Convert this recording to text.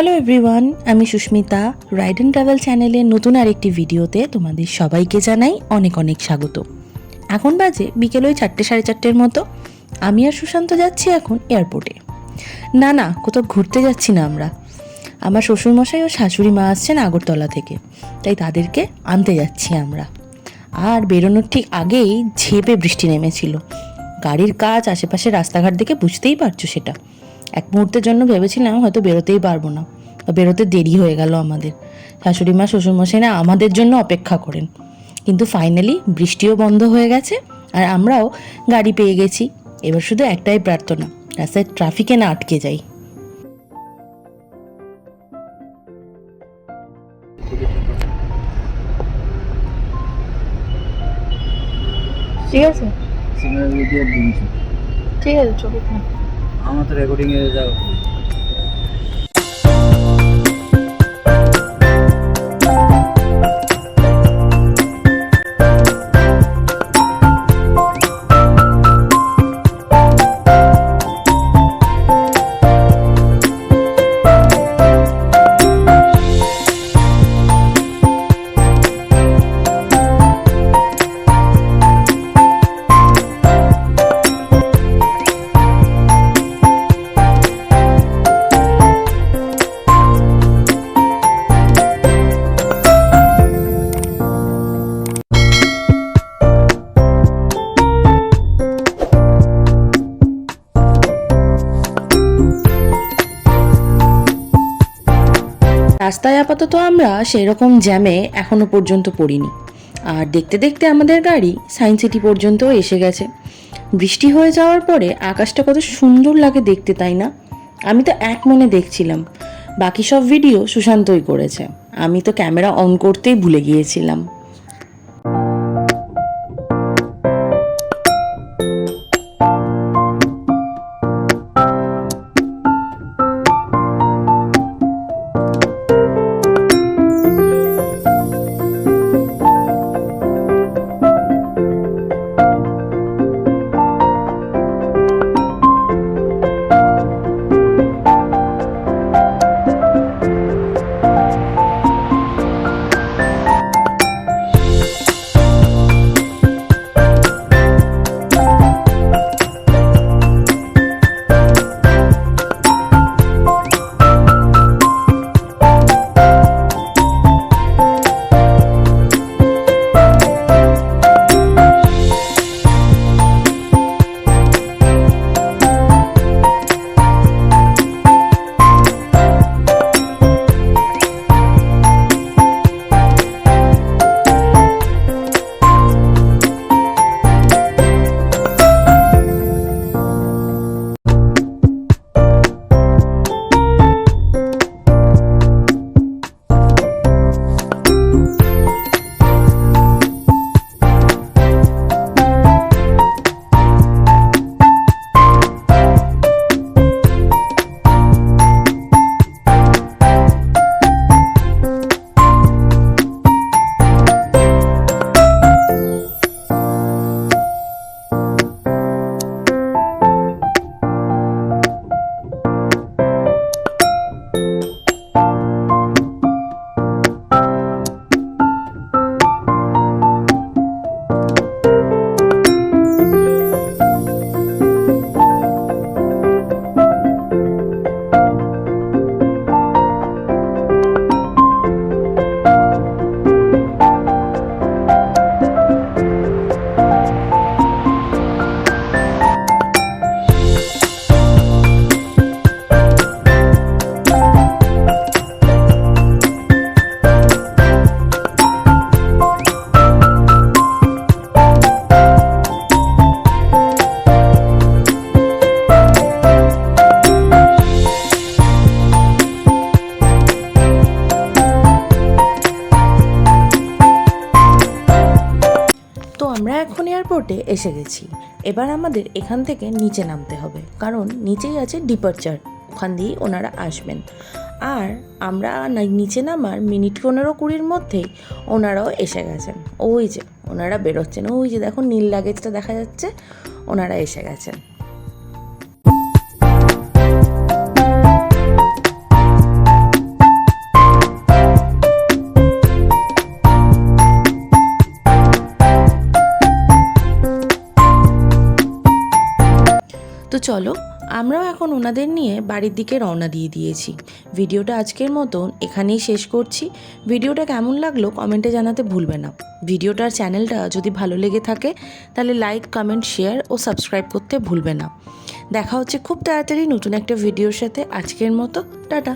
Hello everyone আমি Susmita ride and travel চ্যানেলের নতুন আরেকটি ভিডিওতে তোমাদের সবাইকে জানাই অনেক অনেক স্বাগত। এখন বাজে বিকেল ওই চারটে সাড়ে চারটের মতো। আমি আর সুশান্ত যাচ্ছি এখন এয়ারপোর্টে না না, কোথাও ঘুরতে যাচ্ছি না আমরা। আমার শ্বশুরমশাই ও শাশুড়ি মা আসছেন আগরতলা থেকে, তাই তাদেরকে আনতে যাচ্ছি আমরা। আর বেরোনোর ঠিক আগেই ঝেপে বৃষ্টি নেমেছিল। গাড়ির কাজ আশেপাশে রাস্তাঘাট দেখে বুঝতেই পারছ সেটা। এক মুহূর্তের জন্য ভেবেছিলাম হয়তো বেরোতেই পারব না বেরোতে দেরি হয়ে গেল আমাদের। শাশুড়ি মা শ্বশুরমশাই না আমাদের জন্য অপেক্ষা করেন। কিন্তু ফাইনালি বৃষ্টিও বন্ধ হয়ে গেছে আর আমরাও গাড়ি পেয়ে গেছি। এবার শুধু একটাই প্রার্থনা রাস্তায় ট্রাফিকে না আটকে যাই। ঠিক আছে? সিগন্যাল দিয়ে ঠিক আছে চলুক না। আমার তো রেকর্ডিংয়ে যাও রাস্তায় আপাতত আমরা সেই রকম জ্যামে এখনও পর্যন্ত পড়িনি। আর দেখতে দেখতে আমাদের গাড়ি সায়েন্স সিটি পর্যন্ত এসে গেছে। বৃষ্টি হয়ে যাওয়ার পরে আকাশটা কত সুন্দর লাগে দেখতে, তাই না? আমি তো এক মনে দেখছিলাম। বাকি সব ভিডিও সুশান্তই করেছে। আমি তো ক্যামেরা অন করতেই ভুলে গিয়েছিলাম। তো আমরা এখন এয়ারপোর্টে এসে গেছি। এবার আমাদের এখান থেকে নিচে নামতে হবে, কারণ নিচেই আছে ডিপারচার ওখান দিয়েই ওনারা আসবেন। আর আমরা নিচে নামার মিনিট পনেরো কুড়ির মধ্যেই ওনারাও এসে গেছেন। ওই যে, ওনারা বেরোচ্ছেন। ওই যে দেখো, নীল লাগেজটা দেখা যাচ্ছে, ওনারা এসে গেছেন। চলো, আমরাও এখন ওনাদের নিয়ে বাড়ির দিকে রওনা দিয়ে দিয়েছি। ভিডিওটা আজকের মতন এখানেই শেষ করছি। ভিডিওটা কেমন লাগল কমেন্টে জানাতে ভুলবে না। ভিডিওটার চ্যানেলটা যদি ভালো লেগে থাকে, তাহলে লাইক, কমেন্ট, শেয়ার ও সাবস্ক্রাইব করতে ভুলবে না। দেখা হচ্ছে খুব তাড়াতাড়ি নতুন একটা ভিডিওর সাথে। আজকের মতো, টাটা।